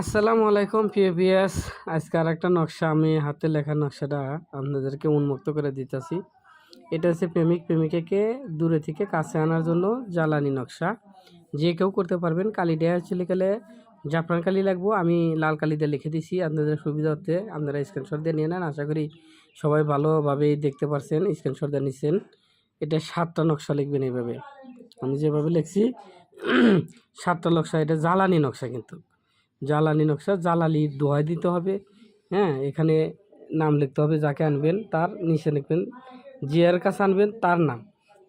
আসসালামু আলাইকুম পিএপিএস আজকে আর একটা নকশা আমি হাতে লেখা নকশাটা আপনাদেরকে উন্মুক্ত করে দিতেছি। এটা হচ্ছে প্রেমিক প্রেমিকাকে দূরে থেকে কাছে আনার জন্য জ্বালানি নকশা। যে কেউ করতে পারবেন, কালি দেওয়া হচ্ছে লিখলে জাফরান কালি লাগবো, আমি লাল কালি দিয়ে লিখে দিছি আপনাদের সুবিধা সুবিধার্থে। আপনারা স্ক্রিনশট দিয়ে নিয়ে নেন, আশা করি সবাই ভালোভাবেই দেখতে পারছেন স্ক্রিনশট দিয়ে নিচ্ছেন এটা সাতটা নকশা লিখবেন এইভাবে। আমি যেভাবে লিখছি, সাতটা নকশা, এটা জ্বালানি নকশা কিন্তু। জ্বালানি নকশা জ্বালালি দোহাই দিতে হবে। হ্যাঁ এখানে নাম লিখতে হবে যাকে আনবেন, তার নিচে লিখবেন জিয়ার কাছে আনবেন, তার নাম।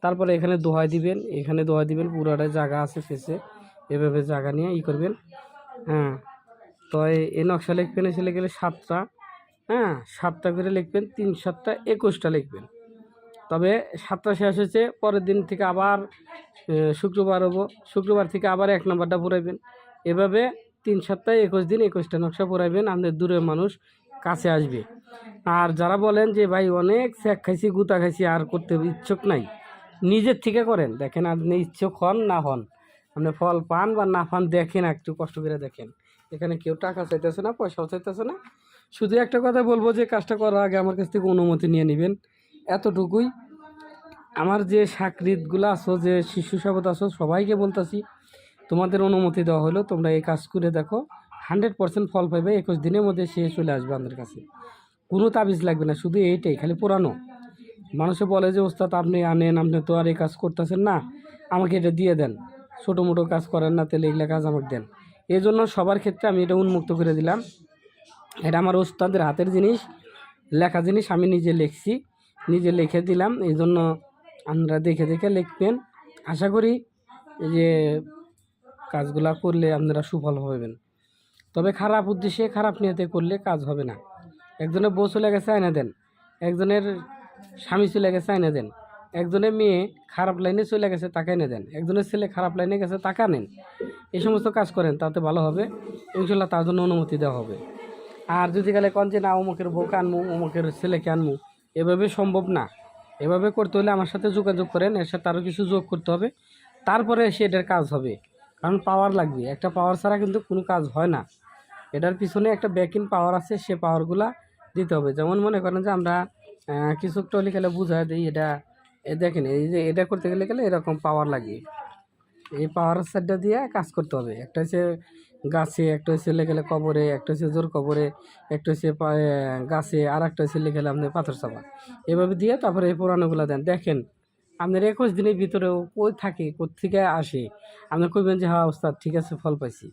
তারপরে এখানে দোহাই দিবেন, এখানে দোহাই দিবেন পুরোটা জায়গা আছে ফেসে এভাবে জায়গা নিয়ে ই করবেন। হ্যাঁ তো এই নকশা লিখবেন, এসে গেলে সাতটা। হ্যাঁ সাতটা করে লিখবেন, তিন সাতটা, একুশটা লিখবেন। তবে সাতটা শেষ হয়েছে, পরের দিন থেকে আবার শুক্রবার হব। শুক্রবার থেকে আবার এক নম্বরটা পুরাইবেন। এভাবে তিন সপ্তাহে একুশ দিন একুশটা নকশা পুরাইবেন, আমাদের দূরের মানুষ কাছে আসবে। আর যারা বলেন যে, ভাই, অনেক স্যাক খাইছি, গুতা খাইছি, আর করতে ইচ্ছুক নাই। নিজের থেকে করেন। দেখেন, আপনি ইচ্ছুক হন না হন, আপনি ফল পান বা না পান দেখেন একটু কষ্ট করে দেখেন। এখানে কেউ টাকা চাইতেছে না, পয়সাও চাইতেছে না। শুধু একটা কথা বলব যে, কাজটা করার আগে আমার কাছ থেকে অনুমতি নিয়ে নেবেন। এতটুকুই। আমার যে সাকৃতগুলো আছো, যে শিশু সাবত আছো, সবাইকে বলতেছি তোমাদের অনুমতি দেওয়া হলো, তোমরা এই কাজ করে দেখো। হান্ড্রেড পার্সেন্ট ফল পাইবে, একুশ দিনের মধ্যে সে চলে আসবে আমাদের কাছে। কোনো তাবিজ লাগবে না, শুধু এইটাই, খালি পুরানো। মানুষে বলে যে, ওস্তাদ, আপনি আনেন, আপনি তো আর এই কাজ করতেছেন না। আমাকে এটা দিয়ে দেন। ছোটো মোটো কাজ করেন না, তাহলে এগুলো কাজ আমাকে দেন। এই জন্য সবার ক্ষেত্রে আমি এটা উন্মুক্ত করে দিলাম। এটা আমার ওস্তাদের হাতের জিনিস, লেখা জিনিস, আমি নিজে লিখছি, নিজে লিখে দিলাম। এই জন্য আপনারা দেখে দেখে লিখবেন। আশা করি যে কাজগুলা করলে আপনারা সুফল পাবেন। তবে খারাপ উদ্দেশ্যে, খারাপ নিয়তে করলে কাজ হবে না। একজনের বউ চলে গেছে, আয়না দেন। একজনের স্বামী চলে গেছে, আয়না দেন। একজনের মেয়ে খারাপ লাইনে চলে গেছে, তাকে এনে দেন। একজনের ছেলে খারাপ লাইনে গেছে, তাকে আনেন। এই সমস্ত কাজ করেন, তাতে ভালো হবে। ইনশাল্লাহ তার জন্য অনুমতি দেওয়া হবে। আর যদি গেলে কন যে, না, অমুকের বউকে আনমু, অমুকের ছেলেকে আনমু। এভাবে সম্ভব না। এভাবে করতে হলে আমার সাথে যোগাযোগ করেন, এর সাথে আরও কিছু যোগ করতে হবে। তারপরে সে এটার কাজ হবে। কারণ পাওয়ার লাগবে। একটা পাওয়ার ছাড়া কিন্তু কোনো কাজ হয় না। এটার পিছনে একটা ব্যাকিং পাওয়ার আছে, সে পাওয়ারগুলা দিতে হবে। যেমন মনে করেন যে আমরা কিছু টলি খেলে বুঝাই দিই, এটা দেখেন, এই যে এটা করতে গেলে গেলে এরকম পাওয়ার লাগে। এই পাওয়ার সেটটা দিয়ে কাজ করতে হবে। একটা হচ্ছে গাছে, একটা হচ্ছে লেগেলে কবরে, একটা হচ্ছে জোর কবরে, একটা হচ্ছে গাছে আর একটা হচ্ছে লেগেলে আপনি পাথর চাপা। এভাবে দিয়ে তারপরে এই পুরানোগুলো দেন। দেখেন আপনার একুশ দিনের ভিতরেও কই থাকে কোথেকে আসে? আপনার কইবেন যে হ্যাঁ ওস্তাদ, ঠিক আছে, ফল পাইছি।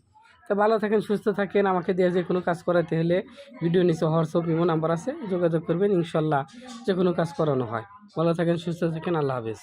তো ভালো থাকেন, সুস্থ থাকেন। আমাকে দিয়ে যে কোনো কাজ করাতে হলে ভিডিও নিচে হোয়াটসঅ্যাপ, ইমো নাম্বার আছে, যোগাযোগ করবেন। ইনশাল্লাহ যে কোনো কাজ করানো হয়। ভালো থাকেন, সুস্থ থাকেন। আল্লাহ হাফেজ।